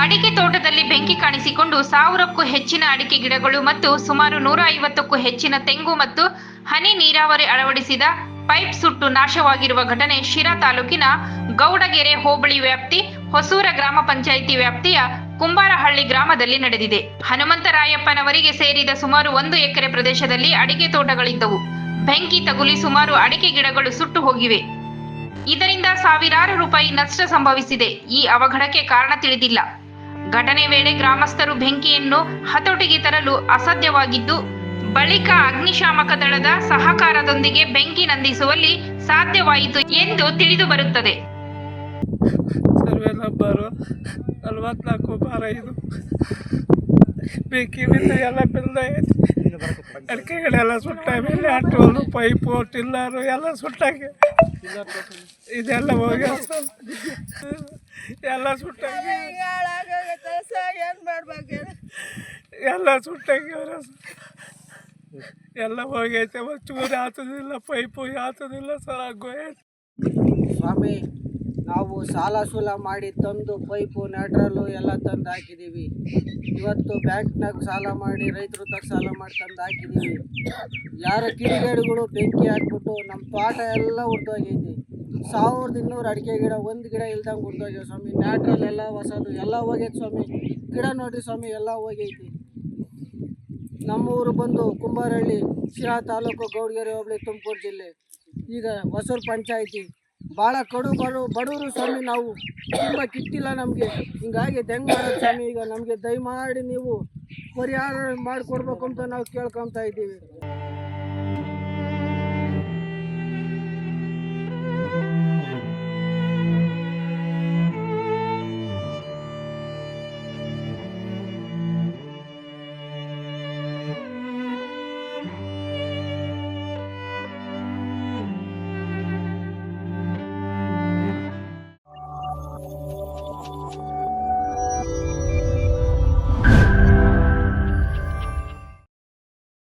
ಅಡಿಕೆ ತೋಟದಲ್ಲಿ ಬೆಂಕಿ ಕಾಣಿಸಿಕೊಂಡು ಸಾವಿರಕ್ಕೂ ಹೆಚ್ಚಿನ ಅಡಿಕೆ ಗಿಡಗಳು ಮತ್ತು ಸುಮಾರು ನೂರ ಐವತ್ತಕ್ಕೂ ಹೆಚ್ಚಿನ ತೆಂಗು ಮತ್ತು ಹನಿ ನೀರಾವರಿ ಅಳವಡಿಸಿದ ಪೈಪ್ ಸುಟ್ಟು ನಾಶವಾಗಿರುವ ಘಟನೆ ಶಿರಾ ತಾಲೂಕಿನ ಗೌಡಗೆರೆ ಹೋಬಳಿ ವ್ಯಾಪ್ತಿ, ಹೊಸೂರ ಗ್ರಾಮ ಪಂಚಾಯಿತಿ ವ್ಯಾಪ್ತಿಯ ಕುಂಬಾರಹಳ್ಳಿ ಗ್ರಾಮದಲ್ಲಿ ನಡೆದಿದೆ. ಹನುಮಂತರಾಯಪ್ಪನವರಿಗೆ ಸೇರಿದ ಸುಮಾರು ಒಂದು ಎಕರೆ ಪ್ರದೇಶದಲ್ಲಿ ಅಡಿಕೆ ತೋಟಗಳಿದ್ದವು. ಬೆಂಕಿ ತಗುಲಿ ಸುಮಾರು ಅಡಿಕೆ ಗಿಡಗಳು ಸುಟ್ಟು ಹೋಗಿವೆ. ಇದರಿಂದ ಸಾವಿರಾರು ರೂಪಾಯಿ ನಷ್ಟ ಸಂಭವಿಸಿದೆ. ಈ ಅವಘಡಕ್ಕೆ ಕಾರಣ ತಿಳಿದಿಲ್ಲ. ಘಟನೆ ವೇಳೆ ಗ್ರಾಮಸ್ಥರು ಬೆಂಕಿಯನ್ನು ಹತೋಟಿಗೆ ತರಲು ಅಸಾಧ್ಯವಾಗಿದ್ದು, ಬಳಿಕ ಅಗ್ನಿಶಾಮಕ ದಳದ ಸಹಕಾರದೊಂದಿಗೆ ಬೆಂಕಿ ನಂದಿಸುವಲ್ಲಿ ಸಾಧ್ಯವಾಯಿತು ಎಂದು ತಿಳಿದು ಬರುತ್ತದೆ. ಸರ್ವೆ ನಂಬರು ನಲ್ವತ್ನಾಲ್ಕು ಬಾರ ಎಲ್ಲ ಬಿಲ್ದೈತಿ ಅಡಿಕೆಗಳೆಲ್ಲ ಸುಟ್ಟ ಮೇಲೆ ಅಟ್ಟೋಲು ಪೈಪು, ಟಿಲ್ಲರು ಎಲ್ಲ ಸುಟ್ಟಾಗಿ. ಇದೆಲ್ಲ ಹೋಗಿ ಎಲ್ಲ ಸುಟ್ಟಾಗೆ. ಎಲ್ಲ ಸುಟ್ಟಾಗ್ಯವ್ರ ಎಲ್ಲ ಹೋಗೈತೆ ಚೂರು ಆತದಿಲ್ಲ, ಪೈಪು ಆತದಿಲ್ಲ, ಸರ್ ಸ್ವಾಮಿ, ನಾವು ಸಾಲ ಸೂಲ ಮಾಡಿ ತಂದು ಪೈಪು ನ್ಯಾಟ್ರಲ್ಲು ಎಲ್ಲ ತಂದು ಹಾಕಿದ್ದೀವಿ ಇವತ್ತು ಬ್ಯಾಂಕ್ನಾಗ ಸಾಲ ಮಾಡಿ ರೈತರು ತಗ ಸಾಲ ಮಾಡಿ ತಂದು ಹಾಕಿದ್ದೀವಿ ಯಾರ ಕಿಡಿಗೇಡುಗಳು ಬೆಂಕಿ ಹಾಕ್ಬಿಟ್ಟು ನಮ್ಮ ತೋಟ ಎಲ್ಲ ಉರ್ದೋಗೈತಿ. ಸಾವಿರದ ಇನ್ನೂರು ಅಡಿಕೆ ಗಿಡ, ಒಂದು ಗಿಡ ಇಲ್ದಂಗೆ ಉರ್ದೋಗ್ಯಾವ ಸ್ವಾಮಿ. ನ್ಯಾಟ್ರಲ್ ಎಲ್ಲ ಹೊಸದು, ಎಲ್ಲ ಹೋಗೈತೆ ಸ್ವಾಮಿ. ಗಿಡ ನೋಡಿರಿ ಸ್ವಾಮಿ, ಎಲ್ಲ ಹೋಗೈತಿ. ನಮ್ಮೂರು ಬಂದು ಕುಂಬಾರಹಳ್ಳಿ ಶಿರಾ ತಾಲೂಕು, ಗೌಡಗೆರೆ, ಹೋಬಳಿ, ತುಮಕೂರು ಜಿಲ್ಲೆ. ಈಗ ಹೊಸೂರು ಪಂಚಾಯಿತಿ. ಭಾಳ ಕಡು ಬಡು ಬಡವರು ಸ್ವಾಮಿ ನಾವು. ತುಂಬ ಕಿಟ್ಟಿಲ್ಲ ನಮಗೆ. ಹಿಂಗಾಗಿ ಹೆಂಗೆ ಮಾಡೋದು ಸ್ವಾಮಿ? ಈಗ ನಮಗೆ ದಯಮಾಡಿ ನೀವು ಪರಿಹಾರ ಮಾಡಿಕೊಡ್ಬೇಕು ಅಂತ ನಾವು ಕೇಳ್ಕೊತಾ ಇದ್ದೀವಿ.